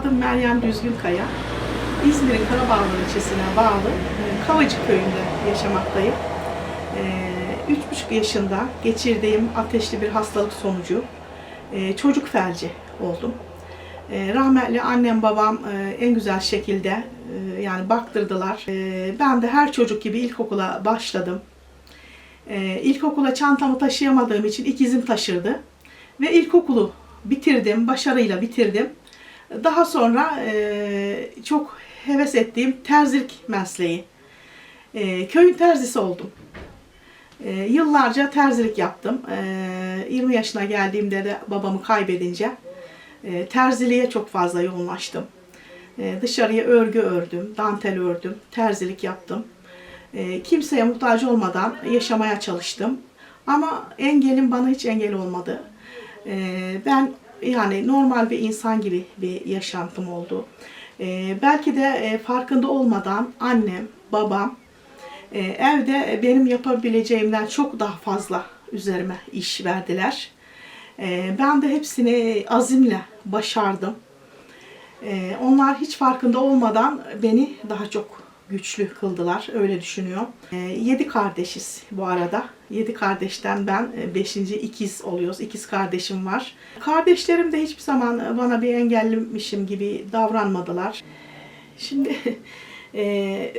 Adım Meryem Düzgünkaya. İzmir'in Karabağlar ilçesine bağlı e, Kavacık köyünde yaşamaktayım. E, Üç buçuk yaşında geçirdiğim ateşli bir hastalık sonucu e, çocuk felci oldum. Rahmetli annem babam en güzel şekilde yani baktırdılar. Ben de her çocuk gibi ilkokula başladım. İlkokula çantamı taşıyamadığım için ikizim taşırdı. Ve ilkokulu bitirdim, başarıyla bitirdim. Daha sonra e, çok heves ettiğim terzilik mesleği. E, köyün terzisi oldum. E, yıllarca terzilik yaptım. E, 20 yaşına geldiğimde de babamı kaybedince e, terziliğe çok fazla yoğunlaştım. E, dışarıya örgü ördüm, dantel ördüm, terzilik yaptım. E, kimseye muhtaç olmadan yaşamaya çalıştım. Ama engelim bana hiç engel olmadı. E, ben yani normal bir insan gibi bir yaşantım oldu. E, belki de e, farkında olmadan annem, babam e, evde benim yapabileceğimden çok daha fazla üzerime iş verdiler. E, ben de hepsini azimle başardım. E, onlar hiç farkında olmadan beni daha çok güçlü kıldılar. Öyle düşünüyorum. E, yedi kardeşiz bu arada. Yedi kardeşten ben e, beşinci ikiz oluyoruz. İkiz kardeşim var. Kardeşlerim de hiçbir zaman bana bir engellimişim gibi davranmadılar. Şimdi e,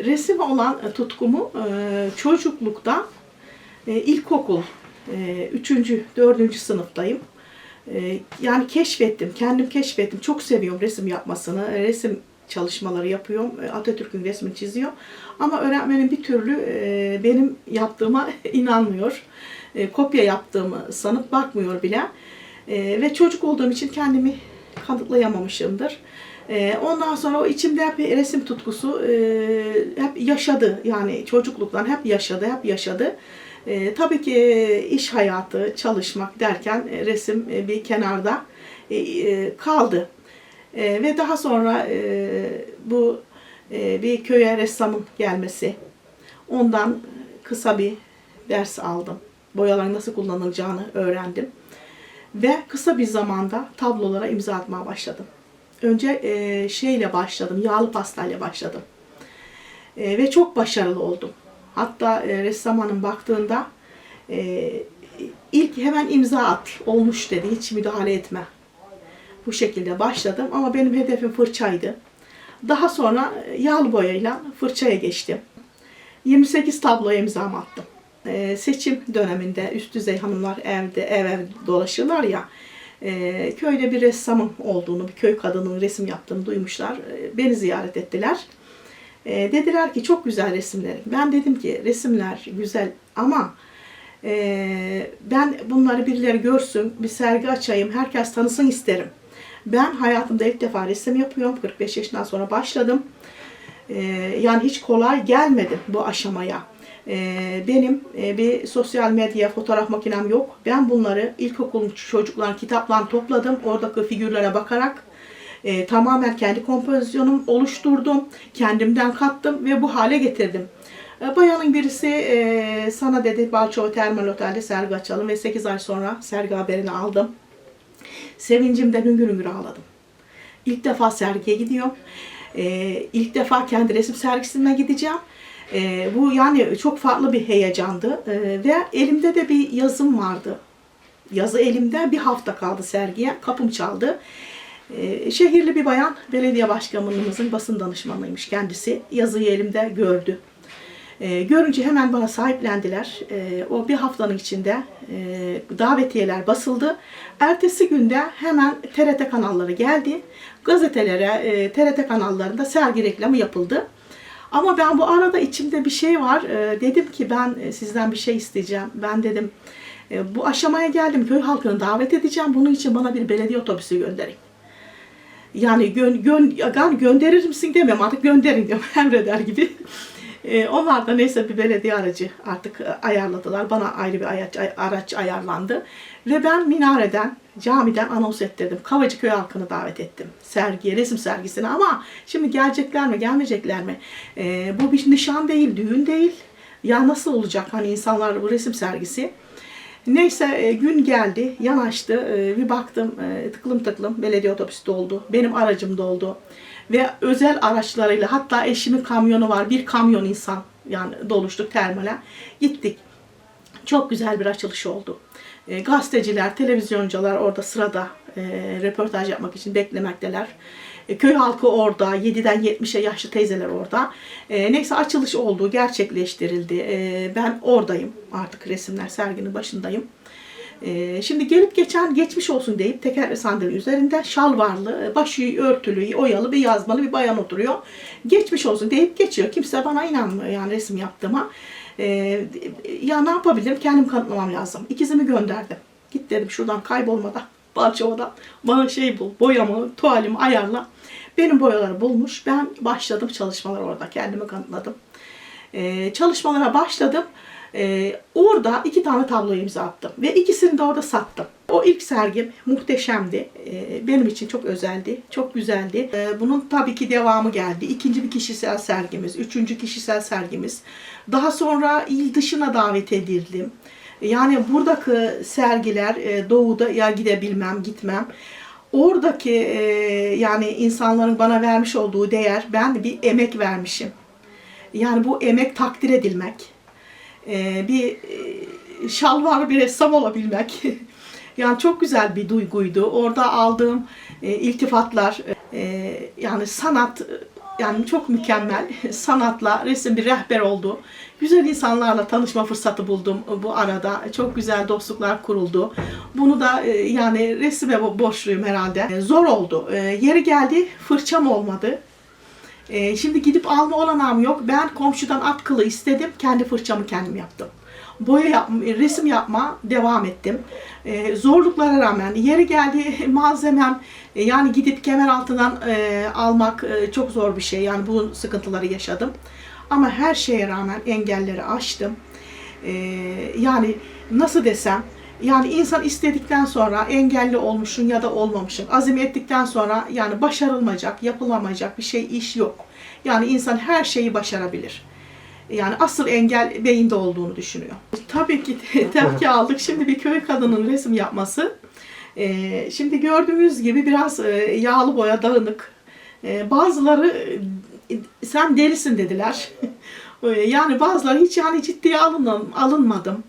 resim olan tutkumu e, çocuklukta e, ilkokul e, üçüncü, dördüncü sınıftayım. E, yani keşfettim, kendim keşfettim. Çok seviyorum resim yapmasını, e, resim çalışmaları yapıyorum. E, Atatürk'ün resmini çiziyor. Ama öğretmenim bir türlü e, benim yaptığıma inanmıyor. E, kopya yaptığımı sanıp bakmıyor bile. Ve çocuk olduğum için kendimi kanıtlayamamışımdır. Ondan sonra o içimde hep resim tutkusu hep yaşadı. Yani çocukluktan hep yaşadı, hep yaşadı. Tabii ki iş hayatı, çalışmak derken resim bir kenarda kaldı. E, ve daha sonra e, bu e, bir köye ressamın gelmesi. Ondan kısa bir ders aldım. Boyaların nasıl kullanılacağını öğrendim. Ve kısa bir zamanda tablolara imza atmaya başladım. Önce e, şeyle başladım, yağlı pastayla başladım. E, ve çok başarılı oldum. Hatta e, ressam hanım baktığında e, ilk hemen imza at, olmuş dedi, hiç müdahale etme. Bu şekilde başladım ama benim hedefim fırçaydı. Daha sonra e, yağlı boyayla fırçaya geçtim. 28 tabloya imza attım. E, seçim döneminde üst düzey hanımlar evde ev ev dolaşırlar ya. e, köyde bir ressamın olduğunu, bir köy kadının resim yaptığını duymuşlar. E, beni ziyaret ettiler. E, dediler ki çok güzel resimlerim. Ben dedim ki resimler güzel ama e, ben bunları birileri görsün, bir sergi açayım, herkes tanısın isterim. Ben hayatımda ilk defa resim yapıyorum. 45 yaşından sonra başladım. E, yani hiç kolay gelmedi bu aşamaya. E, benim e, bir sosyal medya fotoğraf makinem yok. Ben bunları ilkokul çocukların kitaplarını topladım. Oradaki figürlere bakarak e, tamamen kendi kompozisyonumu oluşturdum. Kendimden kattım ve bu hale getirdim. E, bayanın birisi e, sana dedi Balçova Termal Otel'de sergi açalım ve 8 ay sonra sergi haberini aldım. Sevincimden hüngür hüngür ağladım. İlk defa sergiye gidiyorum. E, ilk defa kendi resim sergisine gideceğim. E, bu yani çok farklı bir heyecandı. E, ve elimde de bir yazım vardı. Yazı elimde bir hafta kaldı sergiye. Kapım çaldı. Ee, şehirli bir bayan belediye başkanımızın basın danışmanıymış kendisi. Yazıyı elimde gördü. Ee, görünce hemen bana sahiplendiler. Ee, o bir haftanın içinde e, davetiyeler basıldı. Ertesi günde hemen TRT kanalları geldi. Gazetelere, e, TRT kanallarında sergi reklamı yapıldı. Ama ben bu arada içimde bir şey var. Ee, dedim ki ben e, sizden bir şey isteyeceğim. Ben dedim e, bu aşamaya geldim. Köy halkını davet edeceğim. Bunun için bana bir belediye otobüsü gönderin. Yani gön, yani gönderir misin demiyorum artık gönderin diyorum emreder gibi. E, onlar da neyse bir belediye aracı artık e, ayarladılar. Bana ayrı bir araç, ayarlandı. Ve ben minareden, camiden anons ettirdim. Kavacı köy halkını davet ettim. Sergiye, resim sergisine ama şimdi gelecekler mi, gelmeyecekler mi? E, bu bir nişan değil, düğün değil. Ya nasıl olacak hani insanlar bu resim sergisi? Neyse e, gün geldi, yanaştı. E, bir baktım e, tıklım tıklım belediye otobüsü doldu. Benim aracım doldu. Ve özel araçlarıyla hatta eşimin kamyonu var. Bir kamyon insan yani doluştuk termale. Gittik. Çok güzel bir açılış oldu. Gazeteciler, televizyoncular orada sırada röportaj yapmak için beklemekteler. E, köy halkı orada, 7'den 70'e yaşlı teyzeler orada. E, neyse açılış oldu, gerçekleştirildi. E, ben oradayım artık resimler serginin başındayım. Şimdi gelip geçen geçmiş olsun deyip teker sandalye üzerinde şalvarlı, başı örtülü, oyalı bir yazmalı bir bayan oturuyor. Geçmiş olsun deyip geçiyor. Kimse bana inanmıyor yani resim yaptığıma. Ya ne yapabilirim? Kendim kanıtlamam lazım. İkizimi gönderdim. Git dedim şuradan kaybolmadan. Balçova'dan bana şey bul, boyamı, tuvalimi ayarla. Benim boyaları bulmuş. Ben başladım çalışmalar orada. Kendimi kanıtladım. Ee, çalışmalara başladım. Ee, orada iki tane tablo imza attım. Ve ikisini de orada sattım. O ilk sergim muhteşemdi. Ee, benim için çok özeldi. Çok güzeldi. Ee, bunun tabii ki devamı geldi. İkinci bir kişisel sergimiz. Üçüncü kişisel sergimiz. Daha sonra il dışına davet edildim. Yani buradaki sergiler e, doğuda ya gidebilmem, gitmem. Oradaki e, yani insanların bana vermiş olduğu değer, ben bir emek vermişim. Yani bu emek takdir edilmek. E, bir e, şalvar bir ressam olabilmek. yani çok güzel bir duyguydu. Orada aldığım e, iltifatlar, e, yani sanat yani çok mükemmel sanatla resim bir rehber oldu. Güzel insanlarla tanışma fırsatı buldum bu arada. Çok güzel dostluklar kuruldu. Bunu da e, yani resime bo- borçluyum herhalde. E, Zor oldu. E, Yeri geldi fırçam olmadı. Şimdi gidip alma olanağım yok. Ben komşudan at kılı istedim. Kendi fırçamı kendim yaptım. Boya yapma, resim yapma devam ettim. E, zorluklara rağmen yeri geldi malzemem e, yani gidip kemer altından e, almak e, çok zor bir şey. Yani bu sıkıntıları yaşadım. Ama her şeye rağmen engelleri aştım. E, yani nasıl desem yani insan istedikten sonra engelli olmuşsun ya da olmamışsın. Azim ettikten sonra yani başarılmayacak, yapılamayacak bir şey iş yok. Yani insan her şeyi başarabilir. Yani asıl engel beyinde olduğunu düşünüyor. Tabii ki tepki aldık. Şimdi bir köy kadının resim yapması. Ee, şimdi gördüğünüz gibi biraz e, yağlı boya dağınık. Ee, bazıları e, sen delisin dediler. Yani bazıları hiç yani ciddiye alın, alınmadım.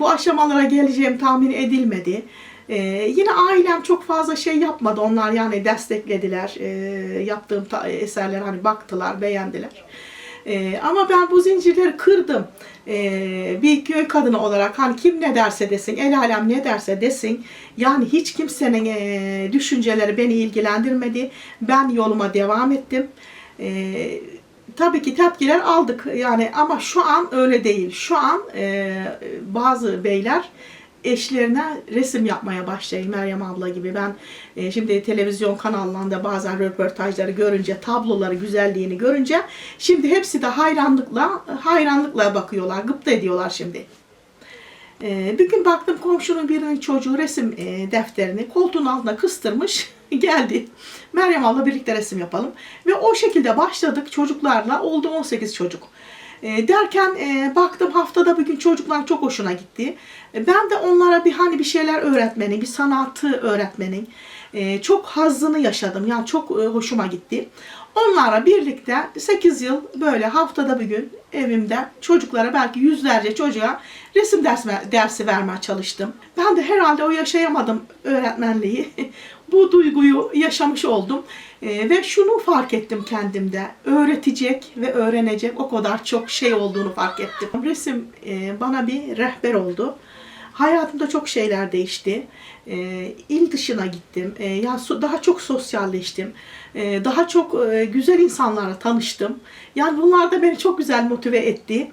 Bu aşamalara geleceğim tahmin edilmedi. Yine ailem çok fazla şey yapmadı. Onlar yani desteklediler. Yaptığım eserler hani baktılar, beğendiler. Ee, ama ben bu zincirleri kırdım. Ee, bir köy kadını olarak hani kim ne derse desin, el alem ne derse desin. Yani hiç kimsenin e, düşünceleri beni ilgilendirmedi. Ben yoluma devam ettim. Ee, tabii ki tepkiler aldık yani ama şu an öyle değil. Şu an e, bazı beyler eşlerine resim yapmaya başlayın Meryem abla gibi. Ben e, şimdi televizyon kanallarında bazen röportajları görünce, tabloları güzelliğini görünce şimdi hepsi de hayranlıkla hayranlıkla bakıyorlar, gıpta ediyorlar şimdi. E, bir gün baktım komşunun birinin çocuğu resim e, defterini koltuğun altına kıstırmış geldi. Meryem abla birlikte resim yapalım. Ve o şekilde başladık çocuklarla. Oldu 18 çocuk. E, derken e, baktım haftada bir gün çocuklar çok hoşuna gitti. E, ben de onlara bir hani bir şeyler öğretmenin, bir sanatı öğretmenin e, çok hazzını yaşadım. Yani çok e, hoşuma gitti. Onlarla birlikte 8 yıl böyle haftada bir gün evimde çocuklara belki yüzlerce çocuğa resim dersi, dersi vermeye çalıştım. Ben de herhalde o yaşayamadım öğretmenliği. Bu duyguyu yaşamış oldum. Ee, ve şunu fark ettim kendimde. Öğretecek ve öğrenecek o kadar çok şey olduğunu fark ettim. Resim e, bana bir rehber oldu. Hayatımda çok şeyler değişti. E, il dışına gittim. E, ya so- daha çok sosyalleştim. E, daha çok e, güzel insanlarla tanıştım. Yani bunlar da beni çok güzel motive etti.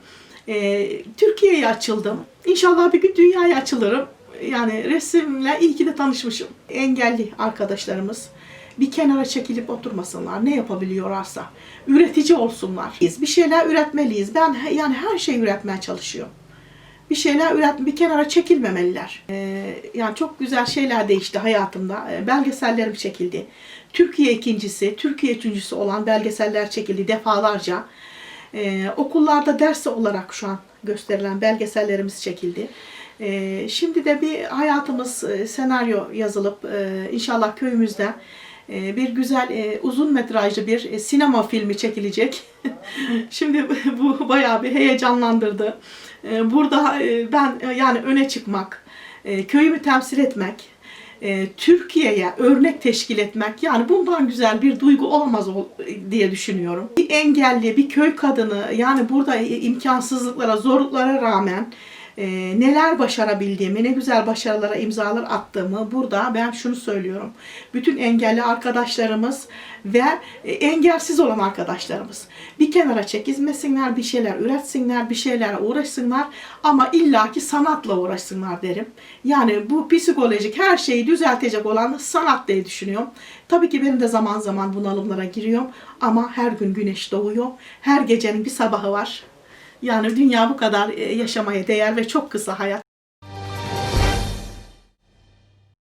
E, Türkiye'ye açıldım. İnşallah bir gün dünyaya açılırım. Yani resimle iyi ki de tanışmışım. Engelli arkadaşlarımız bir kenara çekilip oturmasınlar. Ne yapabiliyorlarsa. Üretici olsunlar. Biz bir şeyler üretmeliyiz. Ben yani her şeyi üretmeye çalışıyorum bir şeyler üret, bir kenara çekilmemeliler. Ee, yani çok güzel şeyler değişti hayatımda. Ee, belgesellerim çekildi. Türkiye ikincisi, Türkiye üçüncüsü olan belgeseller çekildi defalarca. Ee, okullarda ders olarak şu an gösterilen belgesellerimiz çekildi. E, şimdi de bir hayatımız e, senaryo yazılıp e, inşallah köyümüzde e, bir güzel e, uzun metrajlı bir e, sinema filmi çekilecek. Şimdi bu bayağı bir heyecanlandırdı. E, Burada e, ben e, yani öne çıkmak, e, köyümü temsil etmek, Türkiye'ye örnek teşkil etmek yani bundan güzel bir duygu olamaz ol- diye düşünüyorum. Bir engelli, bir köy kadını yani burada imkansızlıklara, zorluklara rağmen e, neler başarabildiğimi, ne güzel başarılara imzalar attığımı burada ben şunu söylüyorum. Bütün engelli arkadaşlarımız ve e, engelsiz olan arkadaşlarımız bir kenara çekizmesinler, bir şeyler üretsinler, bir şeylere uğraşsınlar ama illaki sanatla uğraşsınlar derim. Yani bu psikolojik her şeyi düzeltecek olan sanat diye düşünüyorum. Tabii ki benim de zaman zaman bunalımlara giriyorum ama her gün güneş doğuyor. Her gecenin bir sabahı var. Yani dünya bu kadar e, yaşamaya değer ve çok kısa hayat.